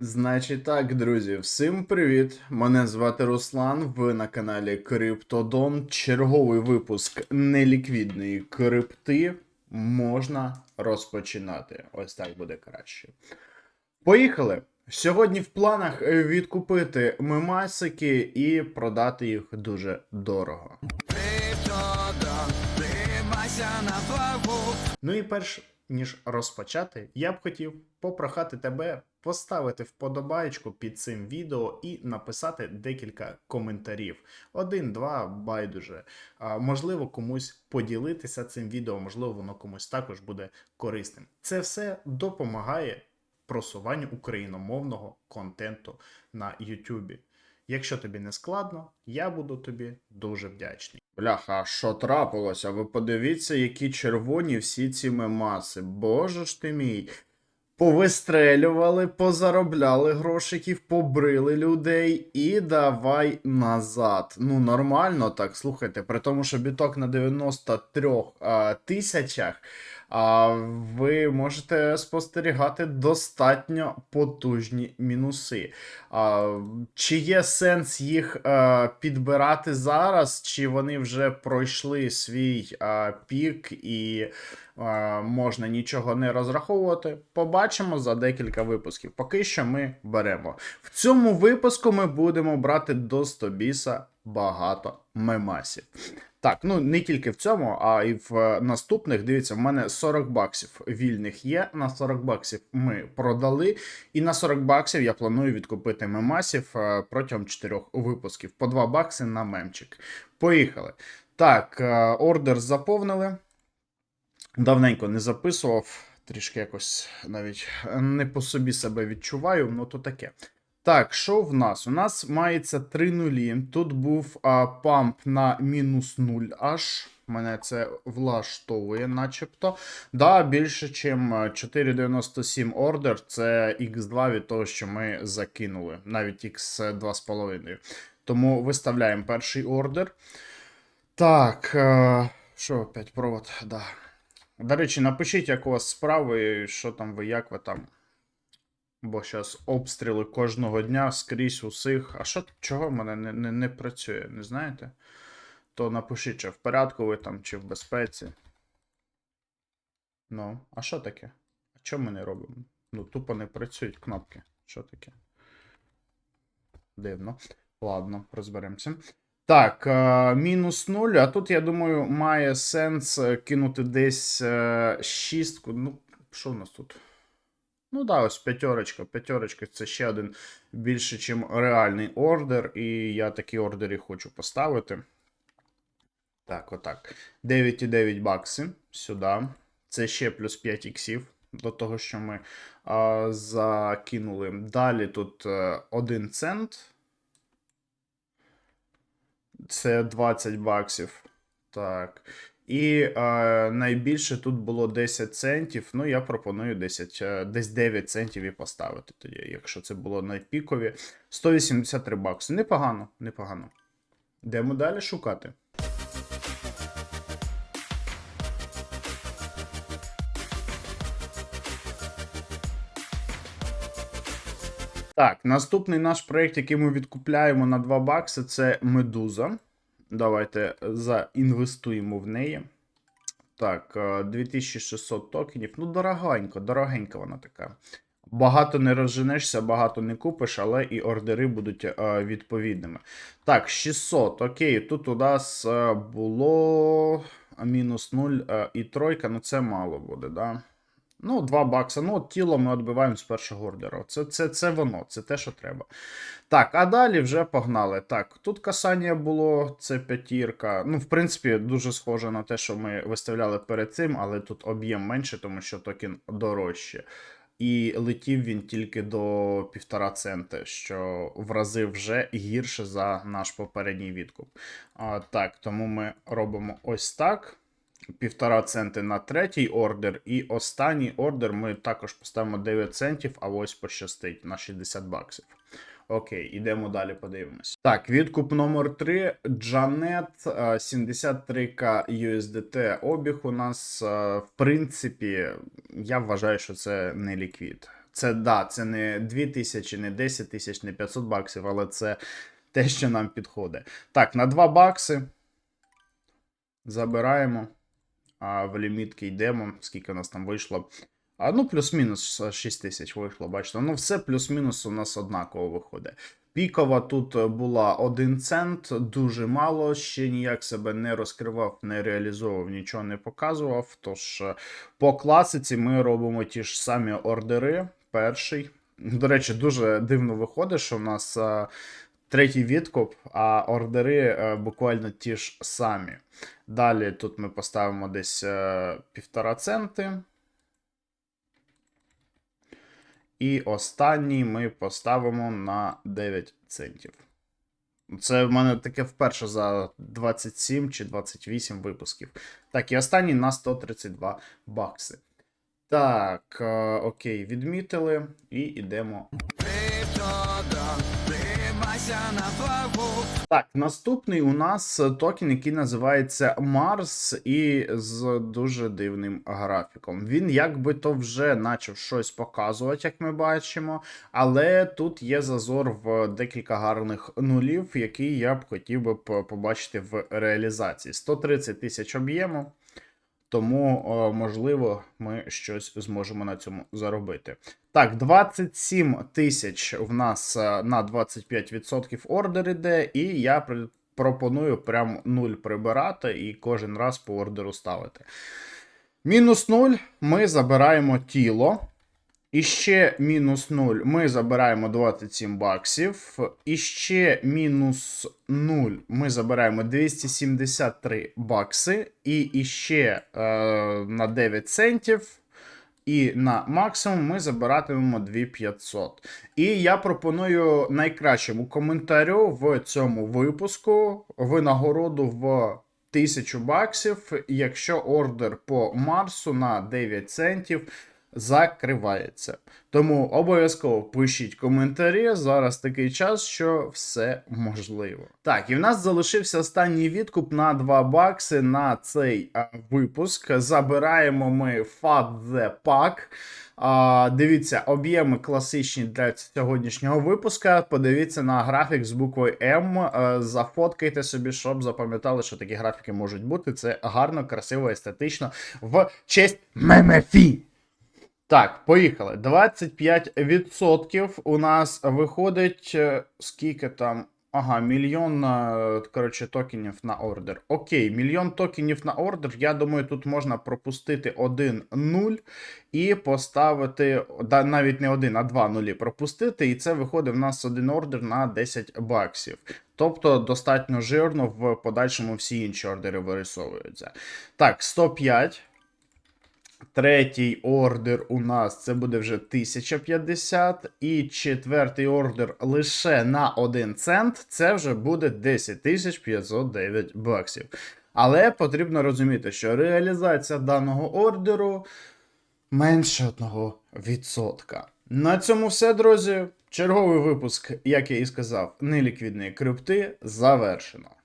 Значить так, друзі, всім привіт! Мене звати Руслан. Ви на каналі Криптодон. Черговий випуск неліквідної крипти можна розпочинати. Ось так буде краще. Поїхали! Сьогодні в планах відкупити мемасики і продати їх дуже дорого. Криптодон, на плаву. Ну і перш ніж розпочати, я б хотів попрохати тебе поставити вподобайку під цим відео і написати декілька коментарів. Один, два, байдуже. А, можливо, комусь поділитися цим відео, можливо, воно комусь також буде корисним. Це все допомагає просуванню україномовного контенту на Ютубі. Якщо тобі не складно, я буду тобі дуже вдячний. Бляха, а що трапилося? Ви подивіться, які червоні всі ці мемаси. Боже ж ти мій. Повистрелювали, позаробляли грошиків, побрили людей і давай назад. Ну, нормально так, слухайте, при тому, що біток на 93 а, тисячах, а, ви можете спостерігати достатньо потужні мінуси. А, чи є сенс їх а, підбирати зараз, чи вони вже пройшли свій а, пік і а, можна нічого не розраховувати? Побачимо за декілька випусків. Поки що ми беремо. В цьому випуску ми будемо брати до 100 біса багато мемасів. Так, ну не тільки в цьому, а й в е, наступних. Дивіться, в мене 40 баксів вільних є. На 40 баксів ми продали. І на 40 баксів я планую відкупити мемасів е, протягом 4 випусків. По 2 бакси на мемчик. Поїхали. Так, е, ордер заповнили. Давненько не записував. Трішки якось навіть не по собі себе відчуваю, ну то таке. Так, що в нас? У нас мається 3 нулі. Тут був а, памп на мінус 0 аж. Мене це влаштовує, начебто. Да, більше, ніж 4,97 ордер. Це X2 від того, що ми закинули. Навіть X2,5. Тому виставляємо перший ордер. Так, е, що опять провод? Да. До речі, напишіть, як у вас справи, що там ви, як ви там. Бо зараз обстріли кожного дня скрізь усіх. А що чого в мене не, не, не працює, не знаєте? То напишіть, чи в порядку ви там, чи в безпеці. Ну, а що таке? А що ми не робимо? Ну, тупо не працюють кнопки. Що таке? Дивно. Ладно, розберемося. Так, е, мінус 0, а тут, я думаю, має сенс е, кинути десь е, шістку. Ну, що в нас тут? Ну да, ось п'ятерочка. П'ятерочка це ще один більше, ніж реальний ордер, і я такі ордери хочу поставити. Так, отак. 9,9 бакси сюди. Це ще плюс 5 іксів до того, що ми а, закинули. Далі тут е, 1 цент. Це 20 баксів. Так. І е, найбільше тут було 10 центів. Ну, я пропоную 10, е, десь 9 центів і поставити тоді, якщо це було на пікові. 183 бакси. Непогано, непогано. Йдемо далі шукати. Так, наступний наш проєкт, який ми відкупляємо на 2 бакси, це Медуза. Давайте заінвестуємо в неї. Так, е, 2600 токенів. Ну, дорогенько, дорогенька вона така. Багато не розженешся, багато не купиш, але і ордери будуть е, відповідними. Так, 600. Окей, тут у нас е, було мінус 0 е, і тройка, ну це мало буде, да? Ну, 2 бакса. Ну, от тіло ми відбиваємо з першого ордера. Це, це, це воно, це те, що треба. Так, а далі вже погнали. Так, тут касання було, це п'ятірка. Ну, в принципі, дуже схоже на те, що ми виставляли перед цим, але тут об'єм менше, тому що токен дорожче. І летів він тільки до 1,5 цента, що в рази вже гірше за наш попередній відкуп. А, Так, тому ми робимо ось так. Півтора центи на третій ордер, і останній ордер ми також поставимо 9 центів, а ось пощастить на 60 баксів. Окей, ідемо далі, подивимось. Так, відкуп номер 3 Джанет 73к USDT. Обіг у нас, е, в принципі, я вважаю, що це не ліквід. Це да, це не 2 тисячі, не 10 тисяч, не 500 баксів, але це те, що нам підходить. Так, на 2 бакси забираємо. А в лімітки йдемо. Скільки у нас там вийшло? А ну, плюс-мінус 6 тисяч вийшло, бачите. Ну, все плюс-мінус у нас однаково виходить. Пікова тут була 1 цент, дуже мало, ще ніяк себе не розкривав, не реалізовував, нічого не показував. Тож е, по класиці ми робимо ті ж самі ордери. Перший. До речі, дуже дивно виходить, що в нас е, третій відкуп, а ордери е, буквально ті ж самі. Далі тут ми поставимо десь е, півтора центи. І останній ми поставимо на 9 центів. Це в мене таке вперше за 27 чи 28 випусків. Так, і останній на 132 бакси. Так, е, окей, відмітили і йдемо Так, наступний у нас токен, який називається Mars, і з дуже дивним графіком. Він якби то вже почав щось показувати, як ми бачимо, але тут є зазор в декілька гарних нулів, які я б хотів би побачити в реалізації. 130 тисяч об'єму. Тому, е, можливо, ми щось зможемо на цьому заробити. Так, 27 тисяч в нас е, на 25% ордер іде, і я пропоную прям 0 прибирати і кожен раз по ордеру ставити. Мінус 0 ми забираємо тіло. І ще мінус 0 ми забираємо 27 баксів. І ще мінус 0 ми забираємо 273 бакси. І іще е, на 9 центів. І на максимум ми забиратимемо 2500. І я пропоную найкращому коментарю в цьому випуску винагороду в 1000 баксів, якщо ордер по Марсу на 9 центів закривається. Тому обов'язково пишіть коментарі. Зараз такий час, що все можливо. Так, і в нас залишився останній відкуп на 2 бакси на цей а, випуск. Забираємо ми FAT The Pack. А, дивіться, об'єми класичні для сьогоднішнього випуска. Подивіться на графік з буквою М. Е, Зафоткайте собі, щоб запам'ятали, що такі графіки можуть бути. Це гарно, красиво, естетично. В честь Мемефі. Так, поїхали. 25% у нас виходить. е, Скільки там? Ага, мільйон е, коротше, токенів на ордер. Окей, мільйон токенів на ордер. Я думаю, тут можна пропустити один нуль і поставити навіть не один, а два нулі пропустити. І це виходить в нас один ордер на 10 баксів. Тобто достатньо жирно в подальшому всі інші ордери вирисовуються. Так, 105. Третій ордер у нас це буде вже 1050. І четвертий ордер лише на 1 цент. Це вже буде 10509 баксів. Але потрібно розуміти, що реалізація даного ордеру менше 1%. На цьому все, друзі. Черговий випуск, як я і сказав, неліквідної крипти завершено.